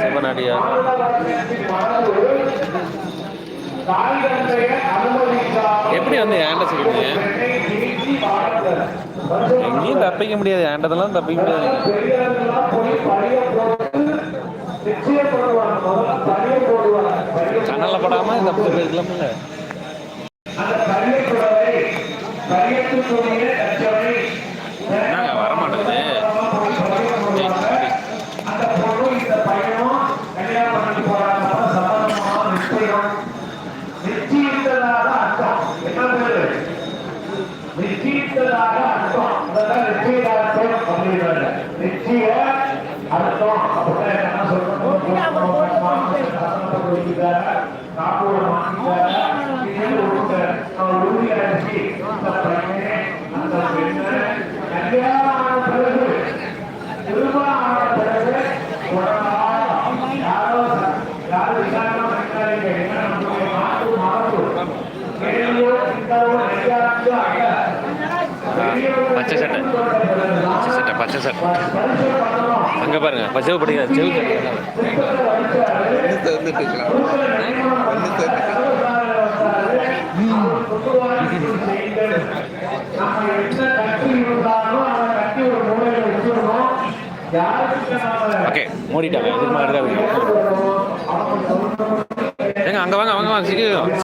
சிவனடியார். எப்படி வந்து ஏன்ட சொல்லுவீங்க எங்கேயும் தப்பிக்க முடியாது. ஏண்டதெல்லாம் தப்பிக்க முடியாது. கண்ணால படாம தப்பு இருக்கலாம்ல. என்னங்க நிச்சயித்ததாக அர்த்தம். என்ன பேரு? நிச்சயித்ததாக அர்த்தம். அதெல்லாம் நிச்சயதார்த்தம் அப்படிங்கிறாங்க. நிச்சய அர்த்தம். அப்படின்னா என்ன சொல்லணும் காப்போட மாட்டிக்கிறார உறுதி அந்த பையனே அந்த பெண்ணு கல்யாணம் ஆன பிறகு திருமணம் ஆன பிறகு பச்சை சட்டை. பச்சை சட்டை பச்சை சட்டை. அங்கே பாருங்க பச்சை படிக்காது செவு ஓகே மூடிட்டாங்க. இதுக்கு மாதிரி தான் ஏங்க அங்க வாங்க வாங்க வாங்க சீக்கிரம்.